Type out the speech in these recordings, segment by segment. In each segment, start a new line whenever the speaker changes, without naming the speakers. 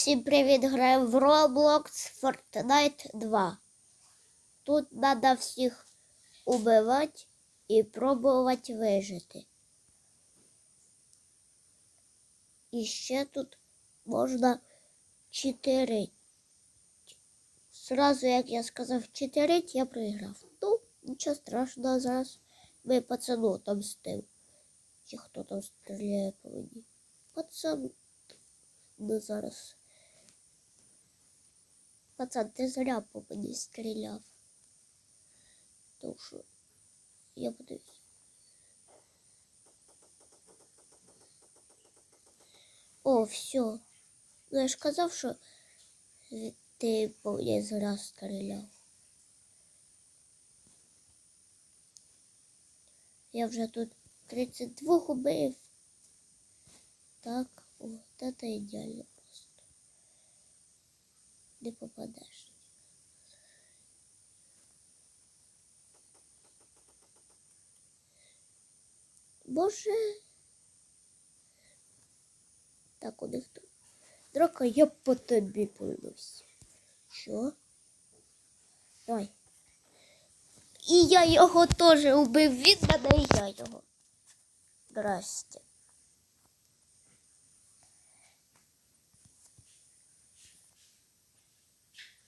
Всім привіт! Граємо в Roblox Fortnite 2. Тут треба всіх убивати і пробувати вижити. І ще тут можна читерить. Сразу, як я сказав, читерить, я проіграв. Ну, нічого страшного, зараз ми пацану там стив. Чи хто там стріляє по мені? Пацан. Ну зараз. Пацан, ти зря по мені стріляв. Тому що я подивлюсь. О, все. Ну я ж казав, що ти по мені зря стріляв. Я вже тут 32 убив. Так, о, це ідеально. Не попадеш. Боже. Так, у них тут. Драка, я по тобі польнусь. Що? Давай. І я його теж убив від мене, і я його. Здрасте.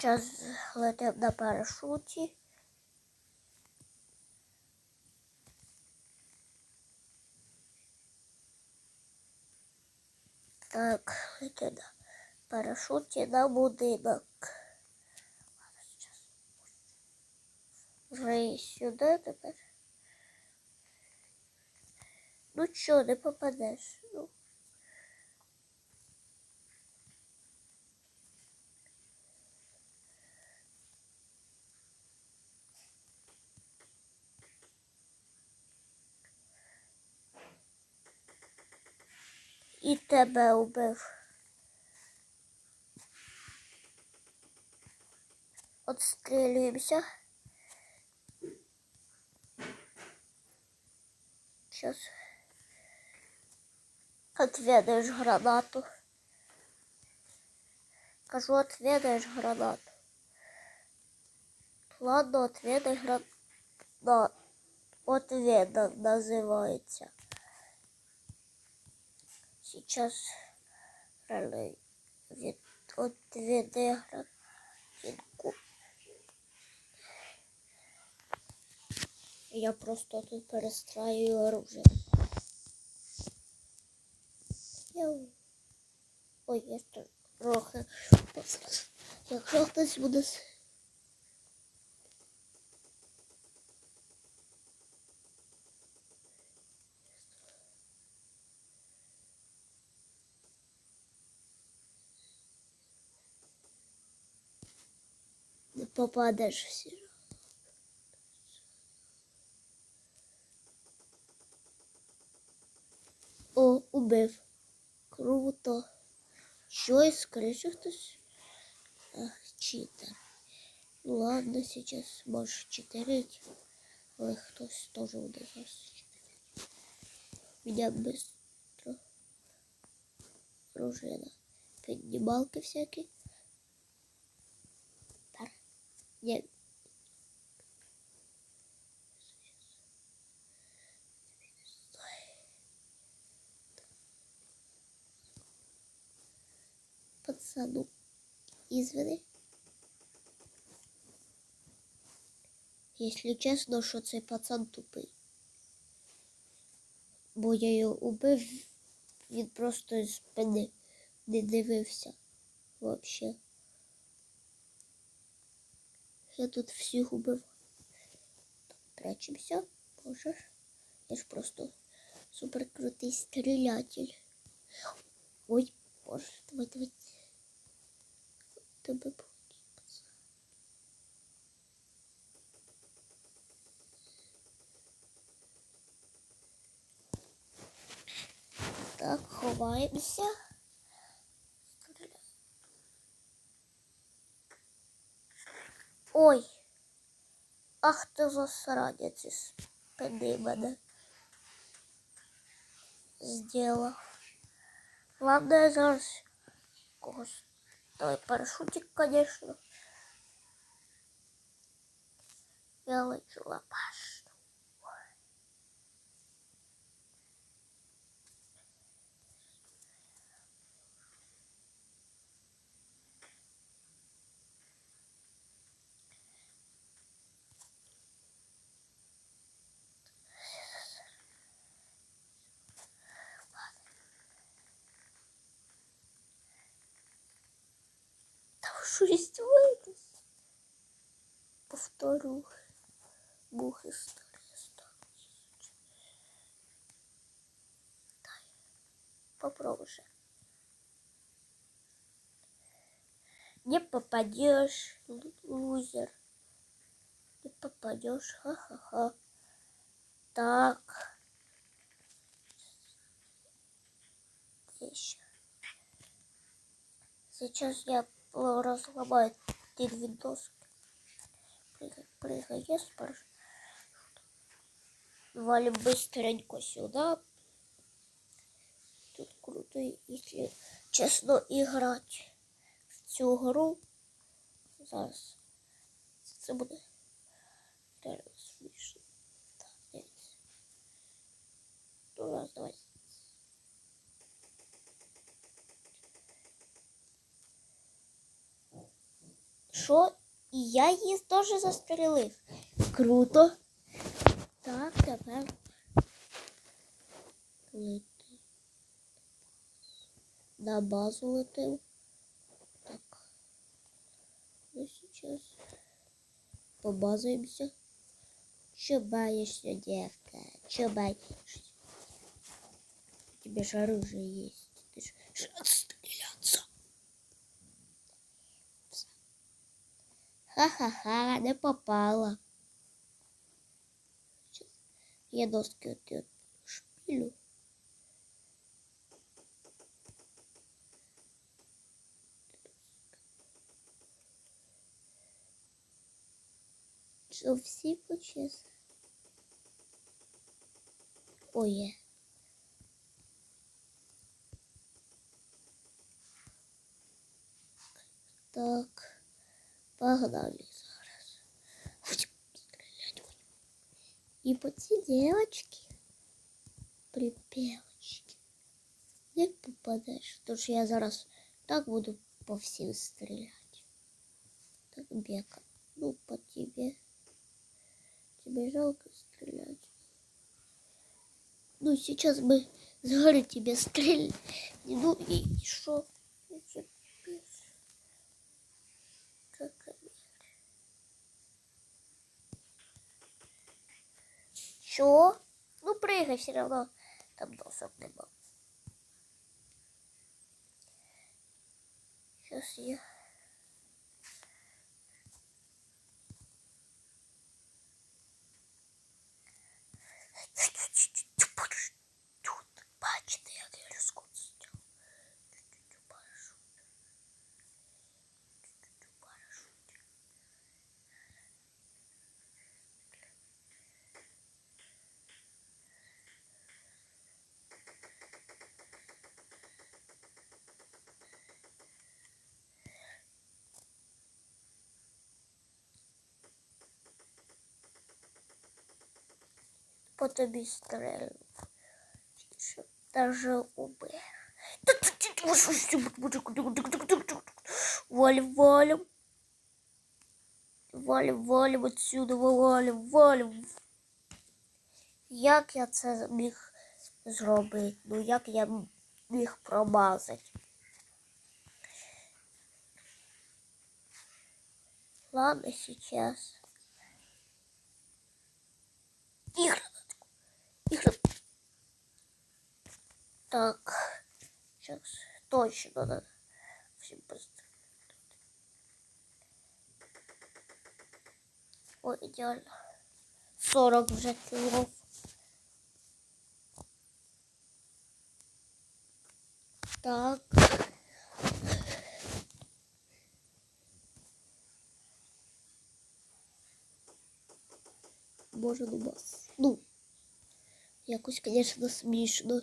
Зараз летим на парашуті. Так, летим на парашуті на будинок. Вже і сюди тепер. Ну чо, не попадеш? Ну. І тебе убив. Отстрілюємося. Сейчас отведаешь гранату. Кажу, отведаешь гранату. Ладно, отведай гранату. Отведа называется. Сейчас від гранатинку. Я просто тут перестраюю оружие. Ой, я трохи. Якщо хтось буде. Попадеш. О, убив. Круто. Що із криші хтось? Ах, читер. Ну ладно, сейчас можешь читерить. Ой, хтось тоже буде зараз читерить. Меня быстро. Пружина. Поднималки всякие. Не. Пацану. Извини. Якщо чесно, що цей пацан тупий. Бо я його убив, він просто з спини не дивився вообще. Я тут всіх убив. Прячемося, боже. Я ж просто супер крутий стрілятель. Ой, боже, давай, давай. Тебе. Так, ховаємося. Ах ти засранець із спини мене. Зділав. Ладно, я зараз когось Давай парашютик, конечно. Лечу лапаш. Щось виліз. Повторю. Стануть. Дай. Попробуй же. Не попадешь, лузер. Не попадешь, ха-ха-ха. Так. Еще. Сейчас я разломаю эти две доски. Прыгай, прыгай, я спрашиваю. Валим быстренько сюда. Тут круто, если честно играть в цю гру. Зараз. Це буде реально смішно. Так, дивіться. Ну, раз, давай. Що? І я її теж застрелив. Круто. Так, тепер лети. На базу летим. Так. Ну, сейчас побазуемся. Че боишься, девка? Че боишься? У тебя же оружие есть. Ты же ж Ха-ха-ха, не попала. Щас Я доски от шпилю. Що всі почесно? Ой, є. Так, погнали зараз. Будем стрелять. И по ці девочки припевочки не попадеш. Тож я зараз так буду по всім стріляти. Так, бека. Ну, по тебе. Тебе жалко стрелять. Ну, сейчас мы с горы тебе стреляем. Ну и что? Чё? Ну, прыгай все равно. Там досок нема. Сейчас я... Тут, по тобі стрельну. Щоб даже убив. Валим, валим. Валим, валим отсюда, валим, валим. Як я це міг зробити? Ну як я міг промазати? Ладно, сейчас. Игры. Так. Сейчас точно надо. Всем быстро. Ой, идеально. 40 уже килов. Так. Боже, ну бас. Ну, якось, конечно, смішно.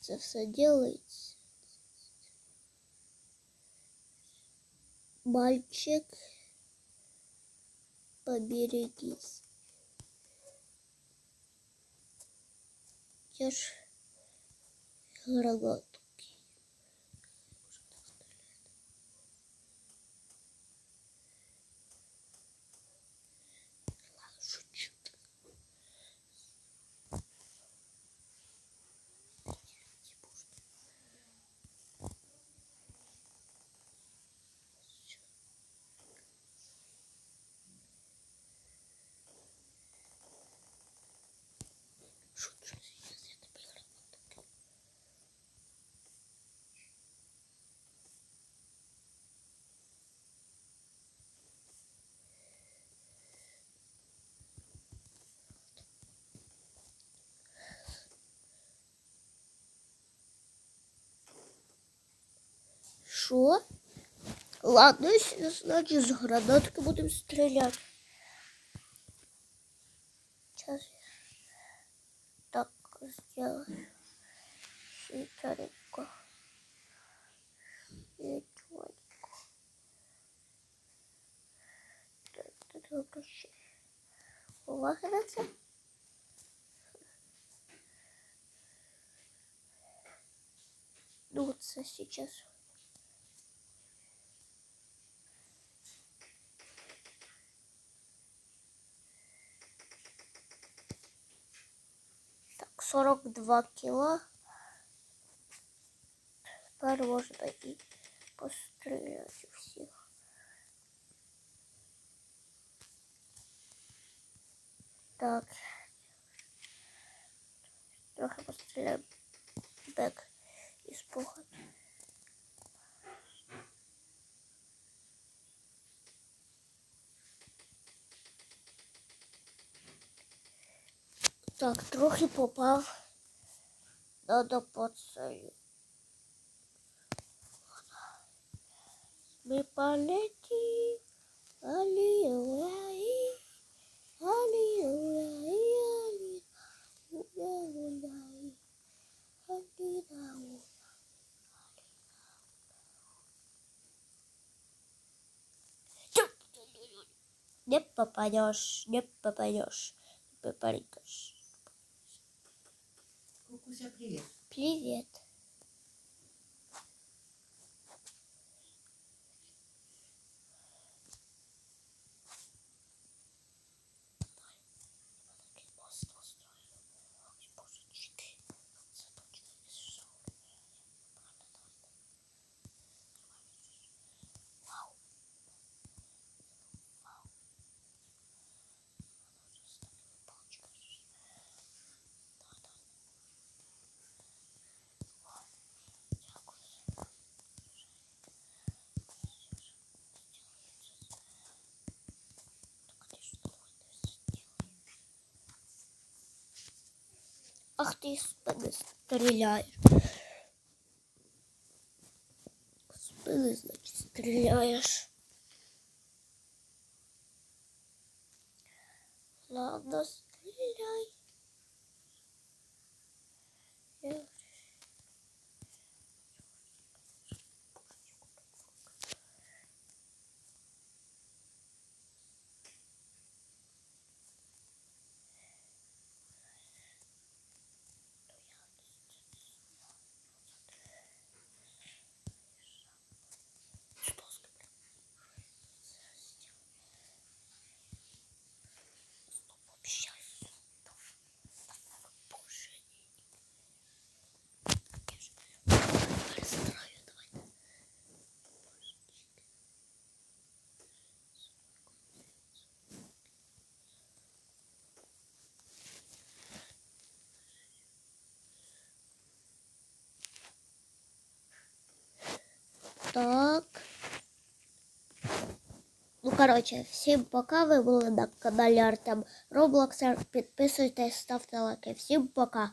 Це все делається. Мальчик, поберегись. Я ж гранатки. Що? Ладно, если, значит, с гранатки будем стрелять. Сейчас я так сделаю. Хитренько. Хитренько. Так, тут вообще. Увага на це. Ну, це сейчас. Так, 42 кіла. Тепер можна і постріляти всіх. Так. Трохи постріляю бек із пуха. Так, трохи попав. Надо поцелю. Мы полетим. Али-уай. Али-уай. Али-уай. Али-уай. Не попадешь, не попадешь, не попадешь.
Кукуся, привет.
Привет. Ах ты из спины стреляешь. С спины, значит, стреляешь. Коротше, всім пока. Ви були на каналі Артем Роблоксер. Підписуйтесь, ставте лайки. Всім пока.